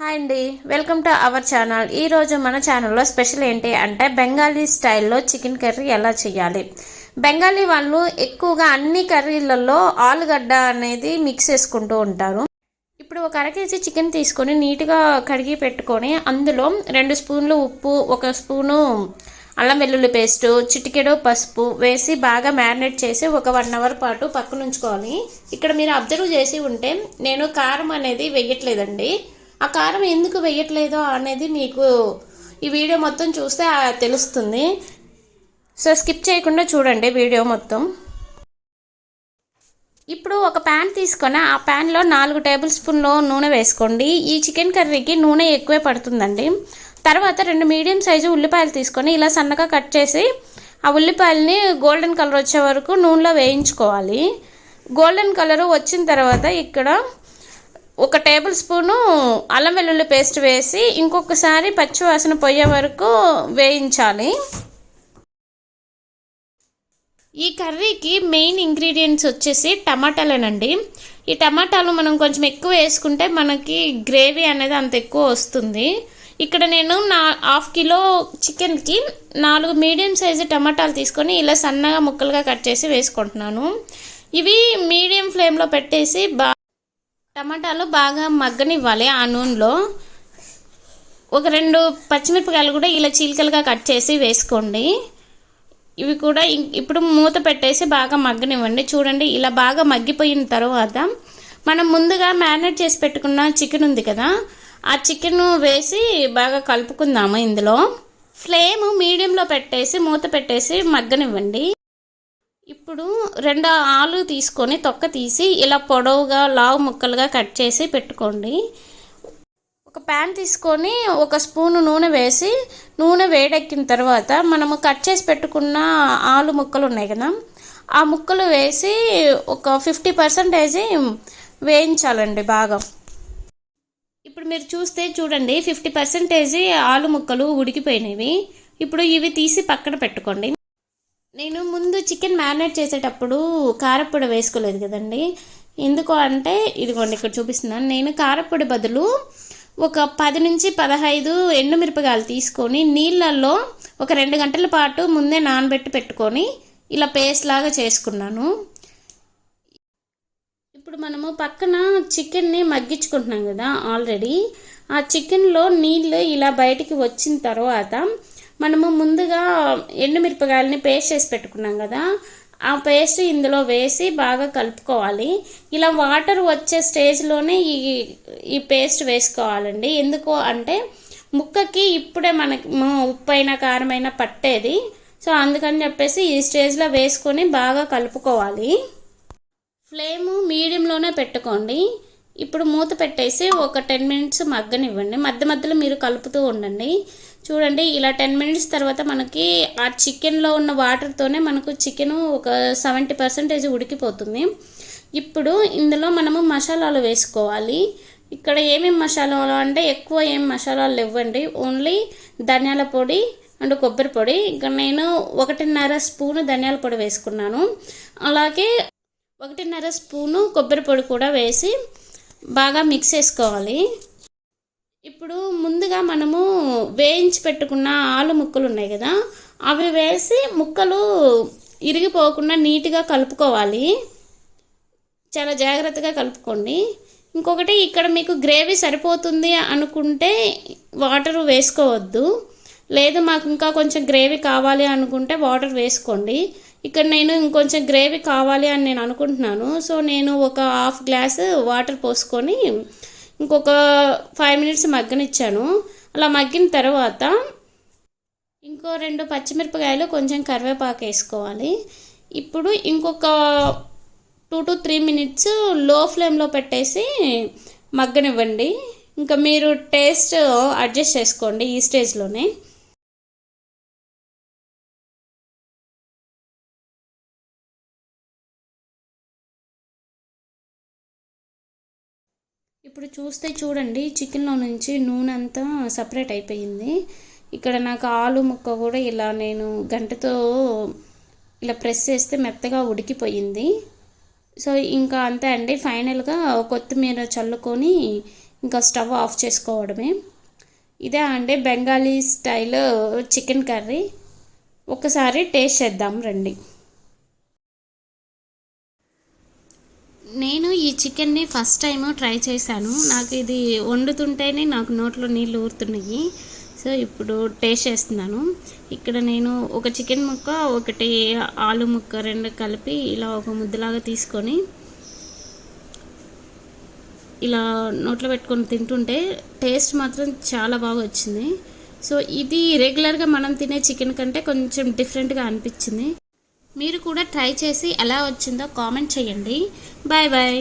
Hi అండి. Welcome to our channel. ఈరోజు మన ఛానల్లో స్పెషల్ ఏంటి అంటే బెంగాలీ స్టైల్లో చికెన్ కర్రీ ఎలా చేయాలి? బెంగాలీ వాళ్ళు ఎక్కువగా అన్ని కర్రీలలో ఆలుగడ్డ అనేది మిక్స్ చేసుకుంటూ ఉంటారు. ఇప్పుడు ఒక అర కేజీ చికెన్ తీసుకొని నీట్గా కడిగి పెట్టుకొని అందులో రెండు స్పూన్లు ఉప్పు ఒక స్పూను అల్లం వెల్లుల్లి పేస్టు చిటికెడు పసుపు వేసి బాగా మ్యారినేట్ చేసి ఒక వన్ అవర్ పాటు పక్కన ఉంచుకోవాలి ఇక్కడ మీరు అబ్జర్వ్ చేసి ఉంటే నేను కారం అనేది వెయ్యట్లేదండి ఆ కారం ఎందుకు వేయట్లేదో అనేది మీకు ఈ వీడియో మొత్తం చూస్తే తెలుస్తుంది. సో స్కిప్ చేయకుండా చూడండి వీడియో మొత్తం. ఇప్పుడు ఒక ప్యాన్ తీసుకొని ఆ ప్యాన్లో నాలుగు టేబుల్ స్పూన్లు నూనె వేసుకోండి. ఈ చికెన్ కర్రీకి నూనె ఎక్కువే పడుతుందండి. తర్వాత రెండు మీడియం సైజు ఉల్లిపాయలు తీసుకొని ఇలా సన్నగా కట్ చేసి ఆ ఉల్లిపాయలని గోల్డెన్ కలర్ వచ్చే వరకు నూనెలో వేయించుకోవాలి. గోల్డెన్ కలర్ వచ్చిన తర్వాత ఇక్కడ ఒక టేబుల్ స్పూను అల్లం వెల్లుల్లి పేస్ట్ వేసి ఇంకొకసారి పచ్చివాసన పోయే వరకు వేయించాలి. ఈ కర్రీకి మెయిన్ ఇంగ్రీడియంట్స్ వచ్చేసి టమాటాలేనండి. ఈ టమాటాలు మనం కొంచెం ఎక్కువ వేసుకుంటే మనకి గ్రేవీ అనేది అంత ఎక్కువ వస్తుంది. ఇక్కడ నేను నా హాఫ్ కిలో చికెన్కి నాలుగు మీడియం సైజు టమాటాలు తీసుకొని ఇలా సన్నగా ముక్కలుగా కట్ చేసి వేసుకుంటున్నాను. ఇవి మీడియం ఫ్లేమ్లో పెట్టేసి బా టమాటాలు బాగా మగ్గనివ్వాలి ఆ నూనెలో. ఒక రెండు పచ్చిమిరపకాయలు కూడా ఇలా చీలికలుగా కట్ చేసి వేసుకోండి. ఇవి కూడా ఇప్పుడు మూత పెట్టేసి బాగా మగ్గనివ్వండి. చూడండి ఇలా బాగా మగ్గిపోయిన తర్వాత మనం ముందుగా మ్యారినేట్ చేసి పెట్టుకున్న చికెన్ ఉంది కదా ఆ చికెన్ వేసి బాగా కలుపుకుందాము ఇందులో. ఫ్లేమ్ మీడియంలో పెట్టేసి మూత పెట్టేసి మగ్గనివ్వండి. ఇప్పుడు రెండు ఆలు తీసుకొని తొక్క తీసి ఇలా పొడవుగా లావు ముక్కలుగా కట్ చేసి పెట్టుకోండి. ఒక ప్యాన్ తీసుకొని ఒక స్పూను నూనె వేసి నూనె వేడెక్కిన తర్వాత మనము కట్ చేసి పెట్టుకున్న ఆలు ముక్కలు ఉన్నాయి కదా ఆ ముక్కలు వేసి ఒక ఫిఫ్టీ పర్సెంటేజ్ వేయించాలండి బాగా. ఇప్పుడు మీరు చూస్తే చూడండి ఫిఫ్టీ పర్సెంటేజ్ ఆలు ముక్కలు ఉడికిపోయినవి. ఇప్పుడు ఇవి తీసి పక్కన పెట్టుకోండి. నేను ముందు చికెన్ మ్యారినేట్ చేసేటప్పుడు కారపొడి వేసుకోలేదు కదండి. ఎందుకు అంటే ఇదిగోండి ఇక్కడ చూపిస్తున్నాను. నేను కారపొడి బదులు ఒక పది నుంచి పదహైదు ఎండుమిరపకాయలు తీసుకొని నీళ్ళల్లో ఒక రెండు గంటల పాటు ముందే నానబెట్టి పెట్టుకొని ఇలా పేస్ట్ లాగా చేసుకున్నాను. ఇప్పుడు మనము పక్కన చికెన్ని మగ్గించుకుంటున్నాం కదా ఆల్రెడీ. ఆ చికెన్లో నీళ్ళు ఇలా బయటికి వచ్చిన తర్వాత మనము ముందుగా ఎండుమిరపకాయలని పేస్ట్ చేసి పెట్టుకున్నాం కదా ఆ పేస్ట్ ఇందులో వేసి బాగా కలుపుకోవాలి. ఇలా వాటర్ వచ్చే స్టేజ్లోనే ఈ ఈ పేస్ట్ వేసుకోవాలండి. ఎందుకు అంటే ముక్కకి ఇప్పుడే మనకి ఉప్పు అయినా కారమైనా పట్టేది. సో అందుకని చెప్పేసి ఈ స్టేజ్లో వేసుకొని బాగా కలుపుకోవాలి. ఫ్లేము మీడియంలోనే పెట్టుకోండి. ఇప్పుడు మూత పెట్టేసి ఒక టెన్ మినిట్స్ మగ్గనివ్వండి. మధ్య మధ్యలో మీరు కలుపుతూ ఉండండి. చూడండి ఇలా టెన్ మినిట్స్ తర్వాత మనకి ఆ చికెన్లో ఉన్న వాటర్తోనే మనకు చికెన్ ఒక సెవెంటీ పర్సెంటేజ్ ఉడికిపోతుంది. ఇప్పుడు ఇందులో మనము మసాలాలు వేసుకోవాలి. ఇక్కడ ఏమేమి మసాలాలు అంటే ఎక్కువ ఏం మసాలాలు ఇవ్వండి ఓన్లీ ధనియాల పొడి అండ్ కొబ్బరి పొడి. ఇంకా నేను ఒకటిన్నర స్పూను ధనియాల పొడి వేసుకున్నాను. అలాగే ఒకటిన్నర స్పూను కొబ్బరి పొడి కూడా వేసి బాగా మిక్స్ చేసుకోవాలి. ఇప్పుడు ముందుగా మనము వేయించి పెట్టుకున్న ఆలు ముక్కలు ఉన్నాయి కదా అవి వేసి ముక్కలు ఇరిగిపోకుండా నీట్గా కలుపుకోవాలి. చాలా జాగ్రత్తగా కలుపుకోండి. ఇంకొకటి ఇక్కడ మీకు గ్రేవీ సరిపోతుంది అనుకుంటే వాటర్ వేసుకోవద్దు. లేదు మాకు ఇంకా కొంచెం గ్రేవీ కావాలి అనుకుంటే వాటర్ వేసుకోండి. ఇక్కడ నేను ఇంకొంచెం గ్రేవీ కావాలి అని నేను అనుకుంటున్నాను. సో నేను ఒక హాఫ్ గ్లాస్ వాటర్ పోసుకొని ఇంకొక ఫైవ్ మినిట్స్ మగ్గనిచ్చాను. అలా మగ్గిన తర్వాత ఇంకో రెండు పచ్చిమిరపకాయలు కొంచెం కరివేపాకు వేసుకోవాలి. ఇప్పుడు ఇంకొక టూ టు త్రీ మినిట్స్లో ఫ్లేమ్లో పెట్టేసి మగ్గనివ్వండి. ఇంకా మీరు టేస్ట్ అడ్జస్ట్ చేసుకోండి ఈ స్టేజ్లోనే ఇప్పుడు చూస్తే చూడండి చికెన్లో నుంచి నూనె అంతా సపరేట్ అయిపోయింది. ఇక్కడ నాకు ఆలు ముక్క కూడా ఇలా నేను గంటతో ఇలా ప్రెస్ చేస్తే మెత్తగా ఉడికిపోయింది. సో ఇంకా అంతే అండి. ఫైనల్గా కొత్తిమీర చల్లుకొని ఇంకా స్టవ్ ఆఫ్ చేసుకోవడమే. ఇదే అండి బెంగాలీ స్టైల్ చికెన్ కర్రీ. ఒకసారి టేస్ట్ చేద్దాం రండి. నేను ఈ చికెన్ని ఫస్ట్ టైం ట్రై చేశాను. నాకు ఇది వండుతుంటేనే నాకు నోట్లో నీళ్ళు ఊరుతున్నాయి. సో ఇప్పుడు టేస్ట్ చేస్తున్నాను. ఇక్కడ నేను ఒక చికెన్ ముక్క ఒకటి ఆలు ముక్క రెండు కలిపి ఇలా ఒక ముద్దలాగా తీసుకొని ఇలా నోట్లో పెట్టుకొని తింటుంటే టేస్ట్ మాత్రం చాలా బాగా వచ్చింది. సో ఇది రెగ్యులర్గా మనం తినే చికెన్ కంటే కొంచెం డిఫరెంట్గా అనిపించింది. మీరు కూడా ట్రై చేసి ఎలా వచ్చిందో కామెంట్ చేయండి. Bye bye.